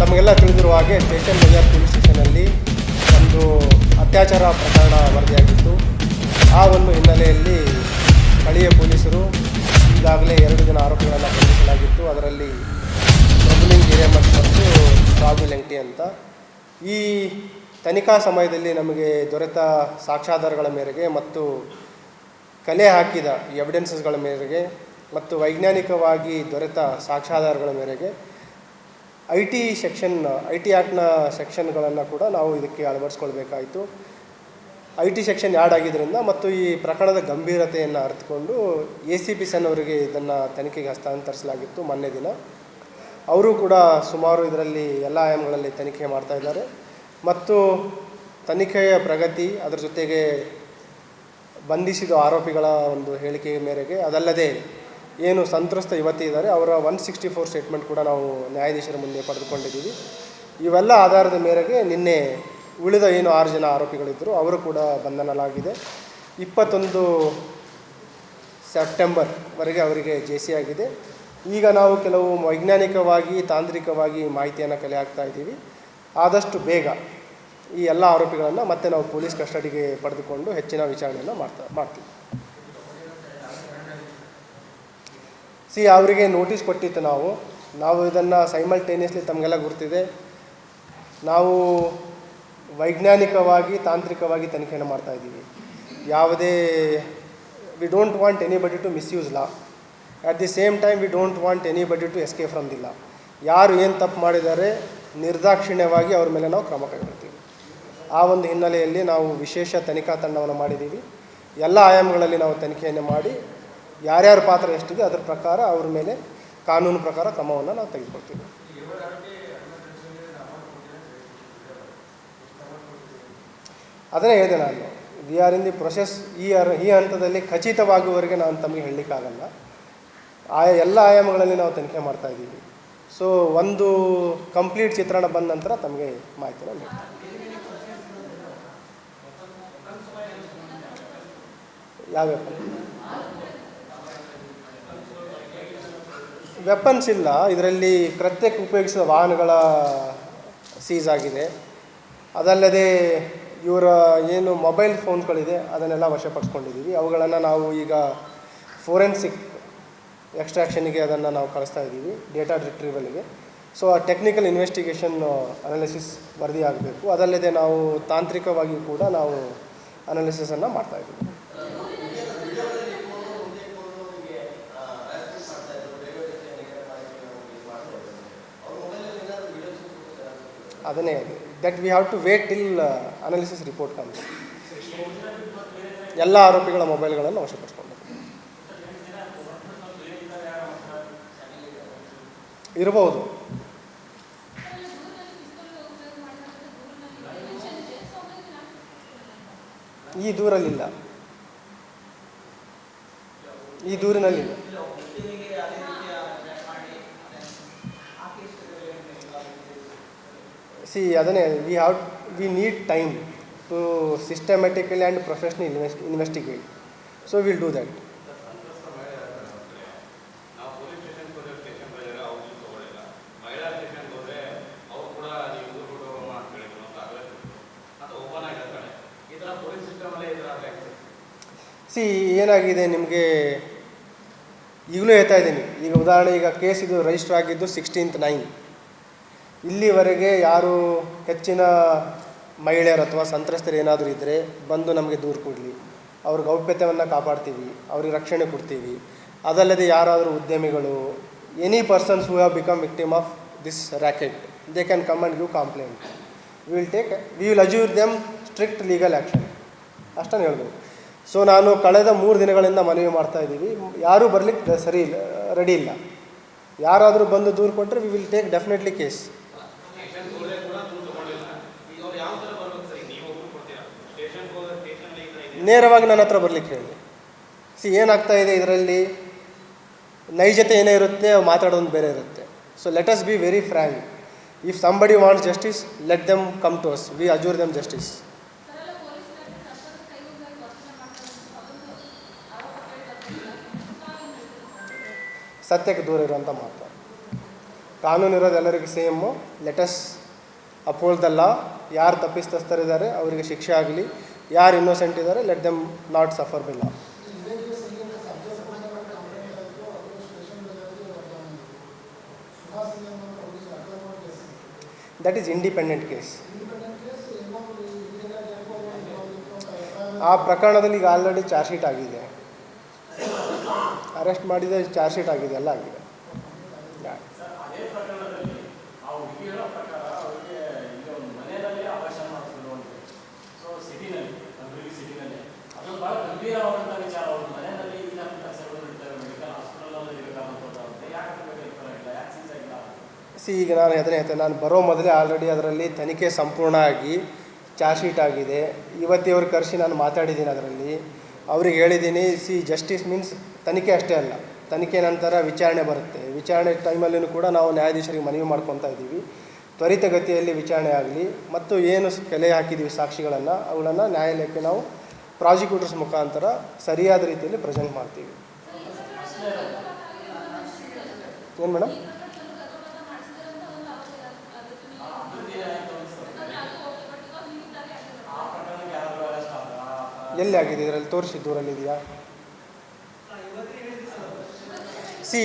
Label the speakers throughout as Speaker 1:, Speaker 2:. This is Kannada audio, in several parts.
Speaker 1: ತಮಗೆಲ್ಲ ತಿಳಿದಿರುವ ಹಾಗೆ ಸ್ಟೇಷನ್ ಬಜಾರ್ ಪೊಲೀಸ್ ಸ್ಟೇಷನಲ್ಲಿ ಒಂದು ಅತ್ಯಾಚಾರ ಪ್ರಕರಣ ವರದಿಯಾಗಿತ್ತು. ಆ ಒಂದು ಹಿನ್ನೆಲೆಯಲ್ಲಿ ಸ್ಥಳೀಯ ಪೊಲೀಸರು ಈಗಾಗಲೇ ಎರಡು ಜನ ಆರೋಪಿಗಳನ್ನು ಬಂಧಿಸಲಾಗಿತ್ತು. ಅದರಲ್ಲಿ ಪ್ರಭುಲಿಂಗ್ ಹಿರೇಮಠ್ ಮತ್ತು ರಾಹುಲ್ ಲೆಂಟಿ ಅಂತ. ಈ ತನಿಖಾ ಸಮಯದಲ್ಲಿ ನಮಗೆ ದೊರೆತ ಸಾಕ್ಷ್ಯಾಧಾರಗಳ ಮೇರೆಗೆ ಮತ್ತು ಕಲೆ ಹಾಕಿದ ಎವಿಡೆನ್ಸಸ್ಗಳ ಮೇರೆಗೆ ಮತ್ತು ವೈಜ್ಞಾನಿಕವಾಗಿ ದೊರೆತ ಸಾಕ್ಷ್ಯಾಧಾರಗಳ ಮೇರೆಗೆ I T section I T ಆ್ಯಕ್ಟ್ನ ಸೆಕ್ಷನ್ಗಳನ್ನು ಕೂಡ ನಾವು ಇದಕ್ಕೆ ಅಳವಡಿಸ್ಕೊಳ್ಬೇಕಾಯಿತು. ಐ ಟಿ ಸೆಕ್ಷನ್ ಆ್ಯಡ್ ಆಗಿದ್ದರಿಂದ ಮತ್ತು ಈ ಪ್ರಕರಣದ ಗಂಭೀರತೆಯನ್ನು ಅರಿತುಕೊಂಡು ಎ ಸಿ ಪಿ ಸನ್ ಅವರಿಗೆ ಇದನ್ನು ತನಿಖೆಗೆ ಹಸ್ತಾಂತರಿಸಲಾಗಿತ್ತು ಮೊನ್ನೆ ದಿನ. ಅವರು ಕೂಡ ಸುಮಾರು ಇದರಲ್ಲಿ ಎಲ್ಲ ಆಯಾಮಗಳಲ್ಲಿ ತನಿಖೆ ಮಾಡ್ತಾ ಇದ್ದಾರೆ. ಮತ್ತು ತನಿಖೆಯ ಪ್ರಗತಿ ಅದರ ಜೊತೆಗೆ ಬಂಧಿಸಿದ ಆರೋಪಿಗಳ ಒಂದು ಹೇಳಿಕೆಯ ಮೇರೆಗೆ ಅದಲ್ಲದೆ ಏನು ಸಂತ್ರಸ್ತ ಯುವತಿ ಇದ್ದಾರೆ, ಅವರ ಒನ್ ಸಿಕ್ಸ್ಟಿ ಫೋರ್ ಸ್ಟೇಟ್ಮೆಂಟ್ ಕೂಡ ನಾವು ನ್ಯಾಯಾಧೀಶರ ಮುಂದೆ ಪಡೆದುಕೊಂಡಿದ್ದೀವಿ. ಇವೆಲ್ಲ ಆಧಾರದ ಮೇರೆಗೆ ನಿನ್ನೆ ಉಳಿದ ಏನು ಆರು ಜನ ಆರೋಪಿಗಳಿದ್ದರು ಅವರು ಕೂಡ ಬಂಧನಲಾಗಿದೆ. ಇಪ್ಪತ್ತೊಂದು ಸೆಪ್ಟೆಂಬರ್ವರೆಗೆ ಅವರಿಗೆ ಜೆ ಸಿ ಆಗಿದೆ. ಈಗ ನಾವು ಕೆಲವು ವೈಜ್ಞಾನಿಕವಾಗಿ, ತಾಂತ್ರಿಕವಾಗಿ ಮಾಹಿತಿಯನ್ನು ಕಲೆ ಹಾಕ್ತಾ ಇದ್ದೀವಿ. ಆದಷ್ಟು ಬೇಗ ಈ ಎಲ್ಲ ಆರೋಪಿಗಳನ್ನು ಮತ್ತೆ ನಾವು ಪೊಲೀಸ್ ಕಸ್ಟಡಿಗೆ ಪಡೆದುಕೊಂಡು ಹೆಚ್ಚಿನ ವಿಚಾರಣೆಯನ್ನು ಮಾಡ್ತಾ, ಮಾಡ್ತೀವಿ. ಸಿ ಅವರಿಗೆ ನೋಟಿಸ್ ಕೊಟ್ಟಿತ್ತು ನಾವು. ನಾವು ಇದನ್ನು ಸೈಮಲ್ಟೇನಿಯಸ್ಲಿ ತಮಗೆಲ್ಲ ಗುರ್ತಿದೆ. ನಾವು ವೈಜ್ಞಾನಿಕವಾಗಿ, ತಾಂತ್ರಿಕವಾಗಿ ತನಿಖೆಯನ್ನು ಮಾಡ್ತಾ ಇದ್ದೀವಿ. ಯಾವುದೇ we don't want anybody to misuse law at the same time we don't want anybody to escape from the law ಯಾರು ಏನು ತಪ್ಪು ಮಾಡಿದ್ದಾರೆ, ನಿರ್ದಾಕ್ಷಿಣ್ಯವಾಗಿ ಅವ್ರ ಮೇಲೆ ನಾವು ಕ್ರಮ ಕೈಗೊಳ್ತೀವಿ. ಆ ಒಂದು ಹಿನ್ನೆಲೆಯಲ್ಲಿ ನಾವು ವಿಶೇಷ ತನಿಖಾ ತಂಡವನ್ನು ಮಾಡಿದ್ದೀವಿ. ಎಲ್ಲ ಆಯಾಮಗಳಲ್ಲಿ ನಾವು ತನಿಖೆಯನ್ನು ಮಾಡಿ ಯಾರ್ಯಾರ ಪಾತ್ರ ಎಷ್ಟಿದೆ ಅದರ ಪ್ರಕಾರ ಅವ್ರ ಮೇಲೆ ಕಾನೂನು ಪ್ರಕಾರ ಕ್ರಮವನ್ನು ನಾವು ತೆಗೆದುಕೊಳ್ತೀವಿ. ಅದನ್ನೇ ಹೇಳಿದೆ ನಾನು. We are in the process, ಈ ಆರ್, ಈ ಹಂತದಲ್ಲಿ ಖಚಿತವಾಗುವವರೆಗೆ ನಾನು ತಮಗೆ ಹೇಳಲಿಕ್ಕಾಗಲ್ಲ. ಆಯಾ, ಎಲ್ಲ ಆಯಾಮಗಳಲ್ಲಿ ನಾವು ತನಿಖೆ ಮಾಡ್ತಾ ಇದ್ದೀವಿ. ಸೊ ಒಂದು ಕಂಪ್ಲೀಟ್ ಚಿತ್ರಣ ಬಂದ ನಂತರ ತಮಗೆ ಮಾಹಿತಿನ ನೀಡ್ತೀನಿ. ಯಾವ ವೆಪನ್ಸ್ ಇಲ್ಲ. ಇದರಲ್ಲಿ ಕೃತ್ಯಕ್ಕೆ ಉಪಯೋಗಿಸಿದ ವಾಹನಗಳ ಸೀಸ್ ಆಗಿದೆ. ಅದಲ್ಲದೆ ಇವರ ಏನು ಮೊಬೈಲ್ ಫೋನ್ಗಳಿದೆ ಅದನ್ನೆಲ್ಲ ವಶಪಡಿಸ್ಕೊಂಡಿದ್ದೀವಿ. ಅವುಗಳನ್ನು ನಾವು ಈಗ ಫೋರೆನ್ಸಿಕ್ ಎಕ್ಸ್ಟ್ರಾಕ್ಷನ್ಗೆ ಅದನ್ನು ನಾವು ಕಳಿಸ್ತಾ ಇದ್ದೀವಿ ಡೇಟಾ ರಿಟ್ರೀವಲ್ಗೆ ಸೊ ಆ ಟೆಕ್ನಿಕಲ್ ಇನ್ವೆಸ್ಟಿಗೇಷನ್ ಅನಾಲಿಸಿಸ್ ವರದಿ ಆಗಬೇಕು ಅದಲ್ಲದೆ ನಾವು ತಾಂತ್ರಿಕವಾಗಿ ಕೂಡ ನಾವು ಅನಾಲಿಸಿಸನ್ನು ಮಾಡ್ತಾ ಅದನ್ನೇ that we have to wait till analysis report comes ಎಲ್ಲ ಆರೋಪಿಗಳ ಮೊಬೈಲ್ಗಳನ್ನು ವಶಪಡಿಸ್ಕೊಂಡು ಇರಬಹುದು. ಈ ದೂರಲ್ಲಿಲ್ಲ. ಈ ದೂರಿನಲ್ಲಿಲ್ಲ. ಸಿ ಅದನ್ನೇ we have we need time to systematically and professional invest investigate so will do that see ಏನಾಗಿದೆ ನಿಮಗೆ? ಈಗಲೂ ಹೇಳ್ತಾ ಇದ್ದೀನಿ. ಈಗ ಉದಾಹರಣೆ, ಈಗ ಕೇಸ್ ಇದು ರಿಜಿಸ್ಟರ್ ಆಗಿದ್ದು ಸಿಕ್ಸ್ಟೀನ್ತ್ ನೈನ್ ಇಲ್ಲಿವರೆಗೆ ಯಾರು ಹೆಚ್ಚಿನ ಮಹಿಳೆಯರು ಅಥವಾ ಸಂತ್ರಸ್ತರು ಏನಾದರೂ ಇದ್ದರೆ ಬಂದು ನಮಗೆ ದೂರು ಕೊಡಲಿ. ಅವ್ರ ಗೌಪ್ಯತೆಯನ್ನು ಕಾಪಾಡ್ತೀವಿ, ಅವ್ರಿಗೆ ರಕ್ಷಣೆ ಕೊಡ್ತೀವಿ. ಅದಲ್ಲದೆ ಯಾರಾದರೂ ಉದ್ಯಮಿಗಳು any persons who have become victim of this racket they can come and give complaint we will take we will assure them strict legal action ಅಷ್ಟನ್ನು ಹೇಳ್ಬೋದು. ಸೊ ನಾನು ಕಳೆದ ಮೂರು ದಿನಗಳಿಂದ ಮನವಿ ಮಾಡ್ತಾ ಇದ್ದೀವಿ. ಯಾರೂ ಬರಲಿಕ್ಕೆ ಸರಿ ಇಲ್ಲ ರೆಡಿ ಇಲ್ಲ. ಯಾರಾದರೂ ಬಂದು ದೂರು ಕೊಟ್ಟರೆ we will take definitely case
Speaker 2: ಸ್ಟೇಷನ್ಗೆ ಹೋದ್ರೆ ಕೂಡ ದೂರು ತಗೊಂಡಿಲ್ಲ ಈಗ ಅವ್ರು ಯಾವ ಥರ ಬರ್ಬೇಕು ಸರಿ ನೀವು ಒಬ್ರು ಕೊಡ್ತೀರಾ ಸ್ಟೇಷನ್ಗೆ ಹೋದ್ರೆ ಸ್ಟೇಷನಲ್ಲಿ ಈ ಥರ ಇದೆ
Speaker 1: ನೇರವಾಗಿ ನನ್ನ ಹತ್ರ ಬರ್ಲಿಕ್ಕೆ ಹೇಳಿ. ಸಿ ಏನಾಗ್ತಾ ಇದೆ ಇದರಲ್ಲಿ? ನೈಜತೆ ಏನೇ ಇರುತ್ತೆ ಮಾತಾಡೋದು ಬೇರೆ ಇರುತ್ತೆ. So let us be very frank if somebody wants justice let them come to us we assure them justice ಸತ್ಯಕ್ಕೆ ದೂರ ಇರುವಂಥ ಮಾತು. ಕಾನೂನು ಇರೋದು ಎಲ್ಲರಿಗೂ ಸೇಮು ಲೆಟಸ್ ಅಪೋಲ್ದಲ್ಲ ಯಾರು ತಪ್ಪಿಸ್ತಸ್ತರಿದ್ದಾರೆ ಅವರಿಗೆ ಶಿಕ್ಷೆ ಆಗಲಿ ಯಾರು ಇನ್ನೋಸೆಂಟ್ ಇದ್ದಾರೆ ಲೆಟ್ ದೆಮ್ ನಾಟ್ ಸಫರ್ ಬಿಲ್ಲ ದಟ್ ಈಸ್ ಇಂಡಿಪೆಂಡೆಂಟ್ ಕೇಸ್ ಆ ಪ್ರಕರಣದಲ್ಲಿ ಈಗ ಆಲ್ರೆಡಿ ಚಾರ್ಜ್ ಶೀಟ್ ಆಗಿದೆ. ಅರೆಸ್ಟ್ ಮಾಡಿದ ಚಾರ್ಜ್ ಶೀಟ್ ಆಗಿದೆ, ಎಲ್ಲ ಆಗಿದೆ.
Speaker 3: ಸಿ
Speaker 1: ಈಗ ನಾನು ಅದನ್ನೇ ಹೇಳ್ತೇನೆ, ನಾನು ಬರೋ ಮೊದಲೇ ಆಲ್ರೆಡಿ ಅದರಲ್ಲಿ ತನಿಖೆ ಸಂಪೂರ್ಣ ಆಗಿ ಚಾರ್ಜ್ ಶೀಟ್ ಆಗಿದೆ ಇವತ್ತಿವ್ರು ಕರೆಸಿ ನಾನು ಮಾತಾಡಿದ್ದೀನಿ ಅದರಲ್ಲಿ. ಅವ್ರಿಗೆ ಹೇಳಿದ್ದೀನಿ, ಸಿ ಜಸ್ಟಿಸ್ ಮೀನ್ಸ್ ತನಿಖೆ ಅಷ್ಟೇ ಅಲ್ಲ, ತನಿಖೆ ನಂತರ ವಿಚಾರಣೆ ಬರುತ್ತೆ. ವಿಚಾರಣೆ ಟೈಮಲ್ಲಿನೂ ಕೂಡ ನಾವು ನ್ಯಾಯಾಧೀಶರಿಗೆ ಮನವಿ ಮಾಡ್ಕೊತಾ ಇದ್ದೀವಿ. ತ್ವರಿತಗತಿಯಲ್ಲಿ ವಿಚಾರಣೆ ಆಗಲಿ, ಮತ್ತು ಏನು ಕಲೆ ಹಾಕಿದ್ದೀವಿ ಸಾಕ್ಷಿಗಳನ್ನು ಅವುಗಳನ್ನು ನ್ಯಾಯಾಲಯಕ್ಕೆ ನಾವು ಪ್ರಾಸಿಕ್ಯೂಟರ್ಸ್ ಮುಖಾಂತರ ಸರಿಯಾದ ರೀತಿಯಲ್ಲಿ ಪ್ರೆಸೆಂಟ್ ಮಾಡ್ತೀವಿ. ಏನು ಮೇಡಮ್
Speaker 3: ಆ ಪ್ರಕರಣಕ್ಕೆ ಯಾರಾದರೂ ಅರೆಸ್ಟ್ ಆದ್ರ
Speaker 1: ಎಲ್ಲಿ ಆಗಿದೆ ಇದರಲ್ಲಿ ತೋರಿಸಿ ದೂರಲ್ಲಿದೆಯಾ ಸಿ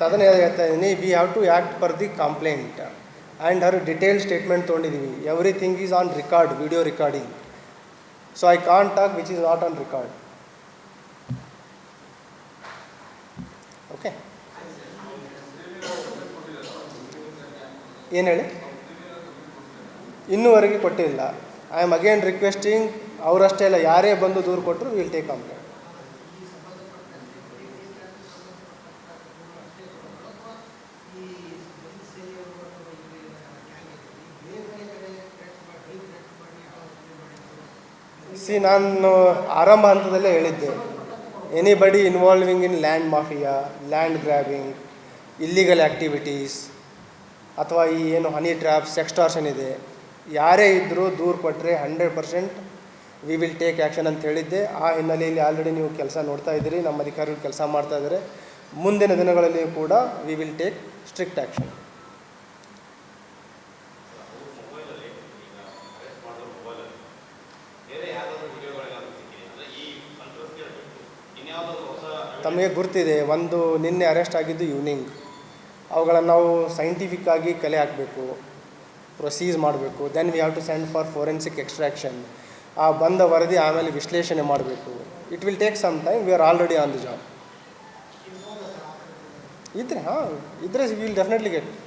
Speaker 1: ತದನೇ ಹೇಳ್ತಾ ಇದ್ದೀನಿ we have to act for the complaint and her detail statement ತೊಗೊಂಡಿದ್ದೀವಿ everything is on record video recording so I can't talk which is not on record okay ಏನು ಹೇಳಿ? ಇನ್ನೂವರೆಗೆ ಕೊಟ್ಟಿಲ್ಲ. ಐ ಆಮ್ ಅಗೇನ್ ರಿಕ್ವೆಸ್ಟಿಂಗ್ ಅವರಷ್ಟೇ ಇಲ್ಲ ಯಾರೇ ಬಂದು ದೂರು ಕೊಟ್ಟರು ವಿಲ್ ಟೇಕ್ ಕಂಪ್ಲೇಂಟ್ ಸಿ ನಾನು ಆರಂಭ ಹಂತದಲ್ಲೇ ಹೇಳಿದ್ದೆ. Anybody involving in land mafia land grabbing illegal activities ಅಥವಾ ಈ ಏನು ಹನಿ ಟ್ರ್ಯಾಪ್ ಸೆಕ್ಸ್ಟಾರ್ಷನ್ ಇದೆ, ಯಾರೇ ಇದ್ದರೂ ದೂರು ಕೊಟ್ಟರೆ hundred percent we will take action ಅಂತ ಹೇಳಿದ್ದೆ. ಆ ಹಿನ್ನೆಲೆಯಲ್ಲಿ ಆಲ್ರೆಡಿ ನೀವು ಕೆಲಸ ನೋಡ್ತಾ ಇದ್ದೀರಿ. ನಮ್ಮ ಅಧಿಕಾರಿಗಳು ಕೆಲಸ ಮಾಡ್ತಾ ಇದ್ದಾರೆ. ಮುಂದಿನ ದಿನಗಳಲ್ಲಿಯೂ ಕೂಡ we will take strict action ತಮಗೆ ಗುರ್ತಿದೆ. ಒಂದು ನಿನ್ನೆ ಅರೆಸ್ಟ್ ಆಗಿದ್ದು ಈವ್ನಿಂಗ್ ಅವುಗಳನ್ನು ನಾವು ಸೈಂಟಿಫಿಕ್ ಆಗಿ ಕಲೆ ಹಾಕಬೇಕು ಪ್ರೊಸೀಸ್ ಮಾಡಬೇಕು. Then we have to send for forensic extraction ಆ ಬಂದ ವರದಿ ಆಮೇಲೆ ವಿಶ್ಲೇಷಣೆ ಮಾಡಬೇಕು. It will take some time we are already on the job ಇದ್ರೆ, ಹಾಂ, ಇದ್ರೆ ವಿಲ್ ಡೆಫಿನೆಟ್ಲಿ ಗೆಟ್